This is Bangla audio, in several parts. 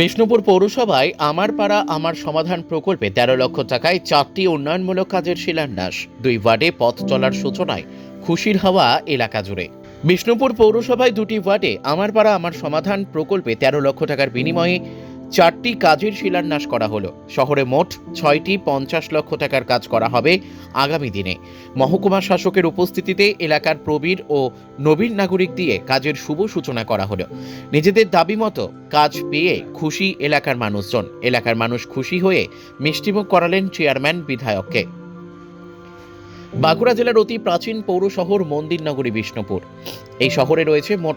বিষ্ণুপুর পৌরসভায় আমার পাড়া, আমার সমাধান প্রকল্পে তেরো লক্ষ টাকায় চারটি উন্নয়নমূলক কাজের শিলান্যাস। দুই ওয়ার্ডে পথ চলার সূচনায় খুশির হাওয়া এলাকা জুড়ে। বিষ্ণুপুর পৌরসভায় দুটি ওয়ার্ডে আমার পাড়া, আমার সমাধান প্রকল্পে তেরো লক্ষ টাকার বিনিময়ে চারটি কাজের শিলান্যাস করা হলো। শহরে মোট ছয়টি পঞ্চাশ লক্ষ টাকার কাজ করা হবে আগামী দিনে। মহকুমা শাসকের উপস্থিতিতে এলাকার প্রবীর ও নবীন নাগরিক দিয়ে কাজের শুভ সূচনা করা হলো। নিজেদের দাবি মতো কাজ পেয়ে খুশি এলাকার মানুষজন। এলাকার মানুষ খুশি হয়ে মিষ্টিমুখ করালেন চেয়ারম্যান বিধায়ককে। বাঁকুড়া জেলার অতি প্রাচীন পৌর শহর মন্দিরনগরী বিষ্ণুপুর। এই শহরে রয়েছে মোট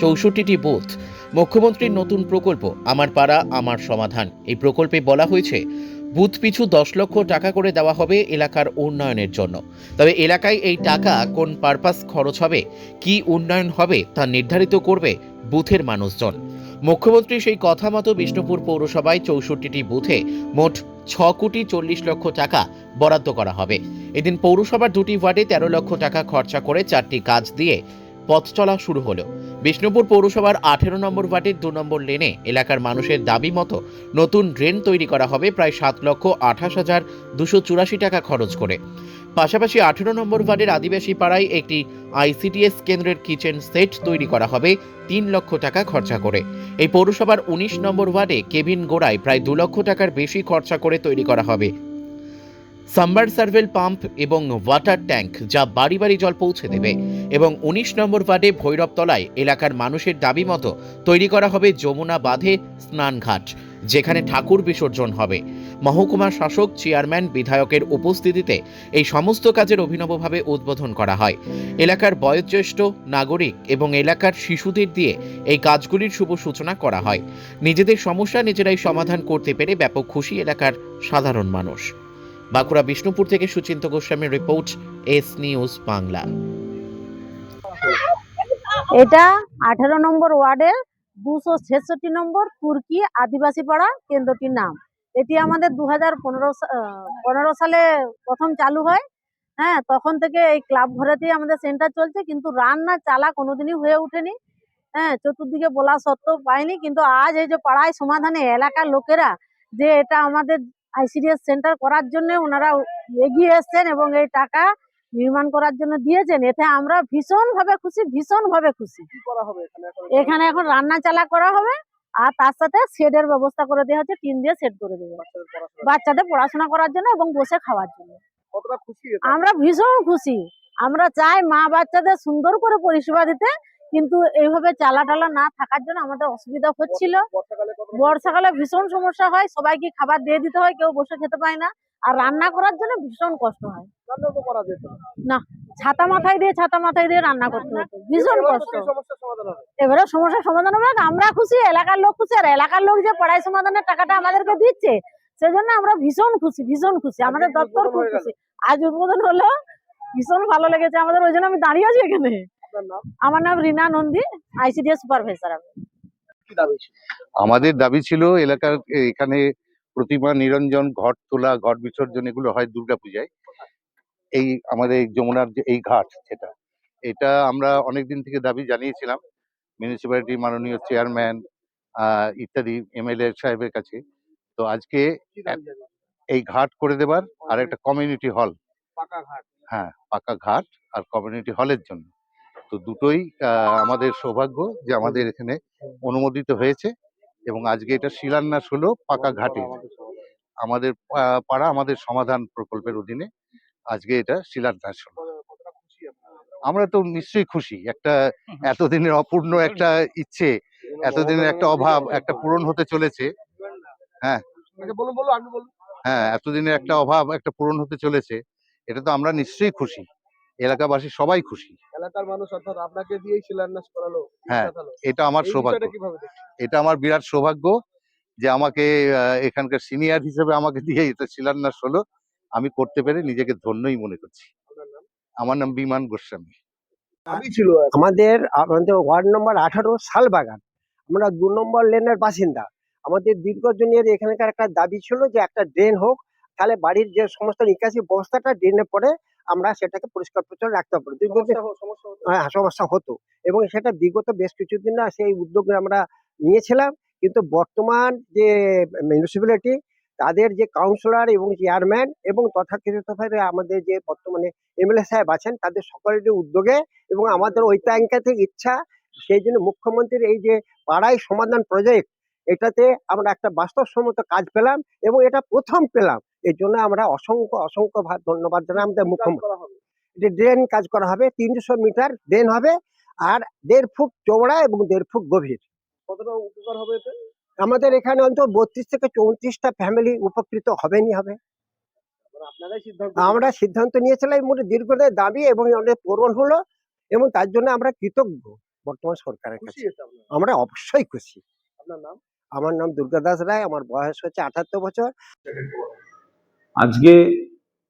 চৌষট্টিটি বুথ। মুখ্যমন্ত্রীর নতুন প্রকল্প, আমার পাড়া, আমার সমাধান। এই প্রকল্পে বলা হয়েছে, বুথ পিছু দশ লক্ষ টাকা করে দেওয়া হবে এলাকার উন্নয়নের জন্য। তবে এলাকায় এই টাকা কোন পারপাস খরচ হবে, কি উন্নয়ন হবে তা নির্ধারিত করবে বুথের মানুষজন। মুখ্যমন্ত্রী সেই কথা মতো বিষ্ণুপুর পৌরসভায় চৌষট্টিটি বুথে মোট ছ কোটি চল্লিশ লক্ষ টাকা বরাদ্দ করা হবে। এদিন পৌরসভার দুটি ওয়ার্ডে তেরো লক্ষ টাকা খরচা করে চারটি কাজ দিয়ে পথ চলা শুরু হলো। বিষ্ণুপুর পৌরসভার আঠেরো নম্বর ওয়ার্ডের দু নম্বর লেনে এলাকার মানুষের দাবি মতো নতুন ড্রেন তৈরি করা হবে প্রায় সাত লক্ষ আঠাশ হাজার দুশো চুরাশি টাকা খরচ করে। পাশাপাশি আঠেরো নম্বর ওয়ার্ডের আদিবাসী পাড়ায় একটি আইসিটিএস কেন্দ্রের কিচেন সেট তৈরি করা হবে তিন লক্ষ টাকা খরচা করে। এই পৌরসভার উনিশ নম্বর ওয়ার্ডে কেবিন গোড়ায় প্রায় দু লক্ষ টাকার বেশি খরচা করে তৈরি করা হবে। সার্ভেল পাম্প এবং ওয়াটার ট্যাঙ্ক যা বাড়ি বাড়ি জল পৌঁছে দেবে এবং উনিশ নম্বর ওয়ার্ডে ভৈরবতলায় এলাকার মানুষের দাবি মতো তৈরি করা হবে যমুনা বাঁধে স্নানঘাট, যেখানে ঠাকুর বিসর্জন হবে। মহকুমা শাসক, চেয়ারম্যান, বিধায়কের উপস্থিতিতে এই সমস্ত কাজের অভিনবভাবে উদ্বোধন করা হয়। এলাকার বয়োজ্যেষ্ঠ, নাগরিক এবং এলাকার শিশুদের দিয়ে এই কাজগুলির শুভ সূচনা করা হয়। নিজেদের সমস্যা নিজেরাই সমাধান করতে পেরে ব্যাপক খুশি এলাকার সাধারণ মানুষ। বাঁকুড়া বিষ্ণুপুর থেকে সুচিন্ত গোস্বামীর রিপোর্ট এস নিউজ বাংলা। এটা আঠারো নম্বর ওয়ার্ডের দুশো ছেষট্টি নম্বর তুর্কি আদিবাসী পাড়া কেন্দ্রটির নাম। এটি আমাদের দু হাজার সালে প্রথম চালু হয়। হ্যাঁ তখন থেকে এই ক্লাব ঘরেতেই আমাদের সেন্টার চলছে, কিন্তু রান্না চালা কোনোদিনই হয়ে ওঠেনি। হ্যাঁ চতুর্দিকে বলা সত্ত্বেও পাইনি কিন্তু আজ এই যে পাড়ায় সমাধানে এলাকার লোকেরা যে এটা আমাদের আইসিডিএস সেন্টার করার জন্য ওনারা এগিয়ে এসছেন এবং এই টাকা নির্মাণ করার জন্য দিয়েছেন। এতে আমরা ভীষণ ভাবে খুশি। ভীষণ ভাবে খুশি এখানে? এখন রান্না চালা করা হবে আর তার সাথে শেডের ব্যবস্থা করে দেওয়া হচ্ছে টিন দিয়ে সেট করে দেবে বাচ্চাদের পড়াশোনা। করার জন্য এবং বসে খাওয়ার জন্য? আমরা ভীষণ খুশি। আমরা চাই মা বাচ্চাদের সুন্দর করে পরিষেবা দিতে। কিন্তু এইভাবে চালা টালা না থাকার জন্য আমাদের অসুবিধা হচ্ছিল। বর্ষাকালে ভীষণ সমস্যা হয় সবাইকে খাবার দিয়ে দিতে হয় কেউ বসে খেতে পায় না। আর রান্না করার জন্য ভীষণ কষ্ট হয়। যেত। ছাতা মাথায় দিয়ে ছাতা মাথায় দিয়ে রান্না করতে হতো। ভীষণ কষ্ট। এবারে সমস্যার সমাধান হবে আমরা খুশি এলাকার লোক খুশি আর এলাকার লোক যে পড়াই সমাধানের টাকাটা আমাদেরকে দিচ্ছে সেজন্য আমরা ভীষণ খুশি ভীষণ খুশি আমাদের দপ্তর খুব খুশি। আজ উদ্বোধন হলো ভীষণ ভালো লেগেছে আমাদের ওই জন্য আমি দাঁড়িয়ে আছি এখানে। আমার নাম রিনা নন্দী আইসিডিএস সুপারভাইজার আমি। আমাদের দাবি ছিল এলাকার এখানে প্রতিমা নিরঞ্জন ঘট তোলা ঘট বিসর্জন এগুলো হয় দুর্গাপূজায় এই আমাদের এই যমুনার যে এই ঘাট সেটা এটা আমরা অনেকদিন থেকে দাবি জানিয়েছিলাম। মিউনিসিপ্যালিটি মাননীয় চেয়ারম্যান আহ ইত্যাদি এমএলএ সাহেবের কাছে। তো আজকে এই ঘাট করে দেবার আর একটা কমিউনিটি হল পাকা ঘাট। হ্যাঁ পাকা ঘাট আর কমিউনিটি হলের জন্য। তো দুটোই আমাদের সৌভাগ্য যে আমাদের এখানে অনুমোদিত হয়েছে এবং আজকে এটা শিলান্যাস হলো পাকা ঘাটে। আমাদের পাড়া আমাদের সমাধান প্রকল্পের অধীনে আজকে এটা শিলান্যাস হলো। আমরা তো নিশ্চয়ই খুশি। একটা এতদিনের অপূর্ণ একটা ইচ্ছে এতদিনের একটা অভাব একটা পূরণ হতে চলেছে। হ্যাঁ। হ্যাঁ এতদিনের একটা অভাব একটা পূরণ হতে চলেছে। এটা তো আমরা নিশ্চয়ই খুশি। এলাকাবাসী সবাই খুশি। এলাকার মানুষ অর্থাৎ আপনাকে দিয়েই শিলান্যাস করালো হ্যাঁ, এটা আমার সৌভাগ্য? এটা আমার বিরাট সৌভাগ্য যে আমাকে আহ, এখানকার সিনিয়র হিসেবে আমাকে দিয়ে এটা শিলান্যাস হলো। আমি করতে পেরে নিজেকে ধন্যই মনে করছি। আমার নাম বিমান গোস্বামী। দাবি ছিল আমাদের আমাদের ওয়ার্ড নম্বর আঠারো শালবাগান। আমরা দু নম্বর লেনের বাসিন্দা। আমাদের দীর্ঘদিনের এখানকার একটা দাবি ছিল যে একটা ড্রেন হোক তাহলে বাড়ির যে সমস্ত নিকাশি ব্যবস্থাটা ড্রেনে পড়ে আমরা সেটাকে পরিষ্কার পরিচ্ছন্ন রাখতে পারি দীর্ঘদিন সমস্যা হো- সমস্যা হতো। হ্যাঁ সমস্যা হতো। এবং সেটা বিগত বেশ কিছুদিন না সেই উদ্যোগ আমরা নিয়েছিলাম। কিন্তু বর্তমান যে মিউনিসিপ্যালিটি তাদের যে কাউন্সিলর এবং চেয়ারম্যান এবং তথাকথিতভাবে আমাদের যে বর্তমানে এমএলএ সাহেব আছেন তাদের সকলেরই উদ্যোগে এবং আমাদের ঐতাঙ্কিক ইচ্ছা সেই জন্য মুখ্যমন্ত্রীর এই যে পাড়ায় সমাধান প্রজেক্ট এটাতে আমরা একটা বাস্তবসম্মত কাজ পেলাম এবং এটা প্রথম পেলাম। এর জন্য আমরা অসংখ্য অসংখ্য ধন্যবাদ জানাই আমাদের মুখ্যমন্ত্রী করা হবে। এটা ড্রেন কাজ করা হবে তিনশো মিটার ড্রেন হবে আর দেড় ফুট চওড়া এবং দেড় ফুট গভীর। কতটা উপকার হবে আমাদের এখানে অন্তত বত্রিশ থেকে চৌত্রিশটা ফ্যামিলি উপকৃত হবেনই হবে। মানে আমরা সিদ্ধান্ত নিয়েছিলাম মোটে দীর্ঘদিনের দাবি এবং অনেক পূরণ হলো এবং তার জন্য আমরা কৃতজ্ঞ বর্তমান সরকারের কাছে। আমরা অবশ্যই খুশি। আপনার নাম? আমার নাম দুর্গা দাস রায় আমার বয়স হচ্ছে আঠাত্তর বছর। আজকে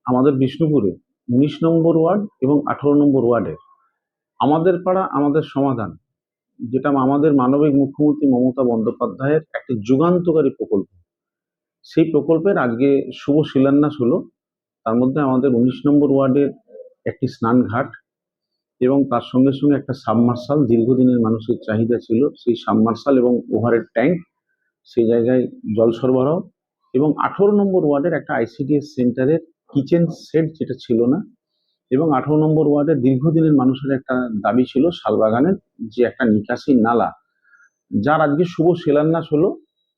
আমাদের বিষ্ণুপুরে উনিশ নম্বর ওয়ার্ড এবং আঠারো নম্বর ওয়ার্ডের আমাদের পাড়া, আমাদের সমাধান, যেটা আমাদের মানবিক মুখ্যমন্ত্রী মমতা বন্দ্যোপাধ্যায়ের একটি যুগান্তকারী প্রকল্প। সেই প্রকল্পের আজকে শুভ শিলান্যাস হলো। তার মধ্যে আমাদের উনিশ নম্বর ওয়ার্ডের একটি স্নানঘাট এবং তার সঙ্গে সঙ্গে একটা সাবমার্শাল, দীর্ঘদিনের মানুষের চাহিদা ছিল। সেই সাবমার্শাল এবং ওভারের ট্যাঙ্ক সেই জায়গায় জল সরবরাহ এবং আঠারো নম্বর ওয়ার্ডের একটা আইসিডিএস সেন্টারের কিচেন সেট যেটা ছিল না, এবং আঠারো নম্বর ওয়ার্ডের দীর্ঘদিনের মানুষের একটা দাবি ছিল শালবাগানের যে একটা নিকাশি নালা, যার আজকে শুভ শিলান্যাস হলো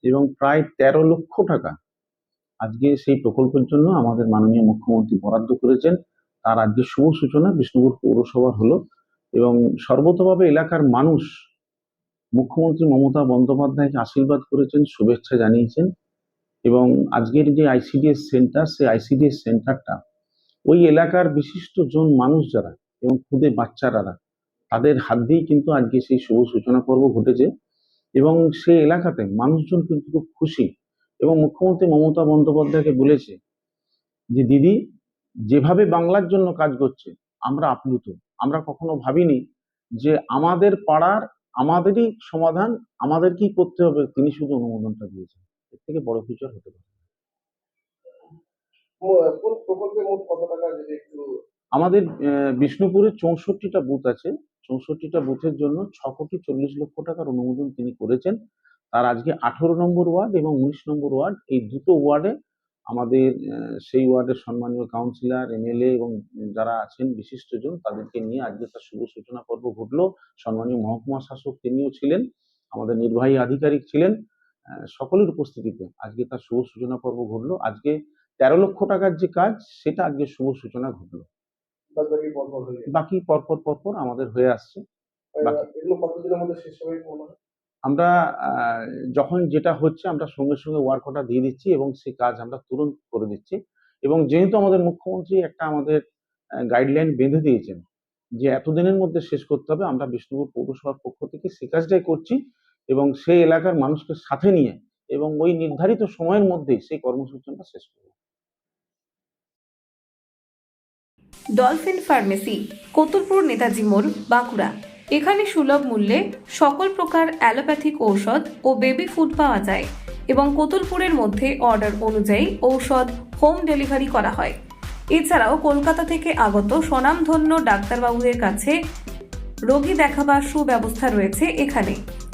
এবং প্রায় তেরো লক্ষ টাকা আজকে সেই প্রকল্পের জন্য আমাদের মাননীয় মুখ্যমন্ত্রী বরাদ্দ করেছেন। তার আজকে শুভ সূচনা বিষ্ণুপুর পৌরসভার হলো এবং সর্বতভাবে এলাকার মানুষ মুখ্যমন্ত্রী মমতা বন্দ্যোপাধ্যায়কে আশীর্বাদ করেছেন, শুভেচ্ছা জানিয়েছেন। এবং আজকের যে আইসিডিএস সেন্টার সেই আইসিডিএস সেন্টারটা ওই এলাকার বিশিষ্ট জন মানুষ যারা এবং খুদে বাচ্চারা তাদের হাত দিয়েই কিন্তু আজকে সেই শুভ সূচনা পর্ব ঘটেছে এবং সেই এলাকাতে মানুষজন কিন্তু খুব খুশি এবং মুখ্যমন্ত্রী মমতা বন্দ্যোপাধ্যায়কে বলেছে যে, দিদি, যেভাবে বাংলার জন্য কাজ করছে, আমরা আপ্লুত। আমরা কখনো ভাবিনি যে আমাদের পাড়ার, আমাদেরই সমাধান আমাদেরকেই করতে হবে? তিনি শুধু অনুমোদনটা দিয়েছেন। এর থেকে বড় ফিচার হতে পারে। কোন প্রকল্পে মোট কত টাকা যদি একটু আমাদের বিষ্ণুপুরে চৌষট্টিটা বুথ আছে। চৌষট্টিটা বুথের জন্য ছ কোটি চল্লিশ লক্ষ টাকার অনুমোদন তিনি করেছেন। তার আজকে আঠেরো নম্বর ওয়ার্ড এবং উনিশ নম্বর ওয়ার্ড এই দুটো ওয়ার্ডে আমাদের সেই ওয়ার্ডের সম্মানীয় কাউন্সিলর এমএলএ এবং যারা আছেন বিশিষ্টজন তাদেরকে নিয়ে আজকে তার শুভ সূচনা পর্ব ঘটলো। সম্মানীয় মহকুমা শাসক তিনিও ছিলেন। আমাদের নির্বাহী আধিকারিক ছিলেন। সকলের উপস্থিতিতে আজকে তার শুভ সূচনা পর্ব ঘটলো। আজকে তেরো লক্ষ টাকার যে কাজ সেটা আজকে শুভ সূচনা ঘটলো। বাকি পরপর পরপর আমাদের হয়ে আসছে। আমরা যখন যেটা হচ্ছে আমরা সঙ্গে সঙ্গে ওয়ার্ক অর্ডার দিয়ে দিচ্ছি এবং সেই কাজ আমরা তুরন্ত করে দিচ্ছি। এবং যেহেতু আমাদের মুখ্যমন্ত্রী একটা আমাদের গাইডলাইন বেঁধে দিয়েছেন যে এতদিনের মধ্যে শেষ করতে হবে আমরা বিষ্ণুপুর পৌরসভার পক্ষ থেকে সে কাজটাই করছি। এবং সেই এলাকার মানুষকে সাথে নিয়ে এবং ওই নির্ধারিত সময়ের মধ্যেই সেই কর্মসূচিটা শেষ করব। ডলফিন ফার্মেসি, কতুলপুর নেতাজি মোড়, বাঁকুড়া। এখানে সুলভ মূল্যে সকল প্রকার অ্যালোপ্যাথিক ঔষধ ও বেবি ফুড পাওয়া যায় এবং কতুলপুরের মধ্যে অর্ডার অনুযায়ী ঔষধ হোম ডেলিভারি করা হয়। এছাড়াও কলকাতা থেকে আগত স্বনামধন্য ডাক্তারবাবুদের কাছে রোগী দেখাবার সুব্যবস্থা রয়েছে এখানে।